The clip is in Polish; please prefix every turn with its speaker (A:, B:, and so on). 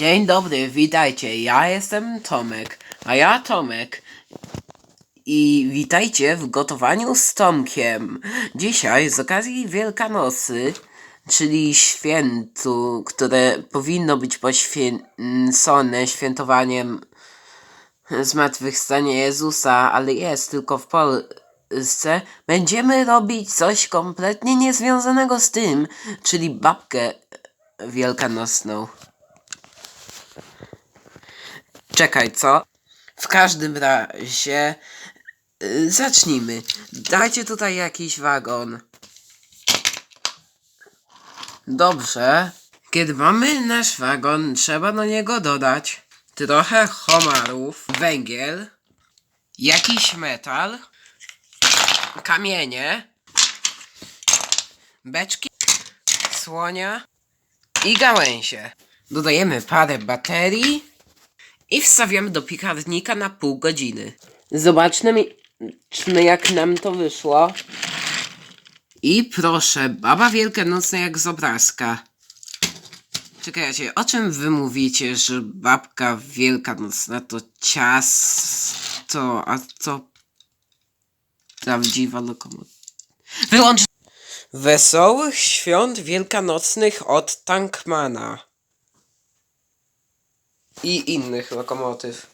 A: Dzień dobry, witajcie. Ja jestem Tomek, a ja Tomek. I witajcie w gotowaniu z Tomkiem. Dzisiaj z okazji Wielkanocy, czyli świętu, które powinno być poświęcone świętowaniem zmartwychwstania Jezusa, ale jest tylko w Polsce, będziemy robić coś kompletnie niezwiązanego z tym, czyli babkę wielkanocną. Czekaj, co? W każdym razie y, zacznijmy. Dajcie tutaj jakiś wagon. Dobrze. Kiedy mamy nasz wagon, trzeba do niego dodać trochę homarów, węgiel, jakiś metal, kamienie, beczki, słonia i gałęzie. Dodajemy parę baterii i wstawiamy do piekarnika na pół godziny. Zobaczmy, jak nam to wyszło. I proszę, baba wielkanocna jak z obrazka. Czekajcie, o czym wy mówicie, że babka wielkanocna to ciasto, a co prawdziwa lokomotywa? Wyłącz! Wesołych świąt wielkanocnych od Tankmana i innych lokomotyw.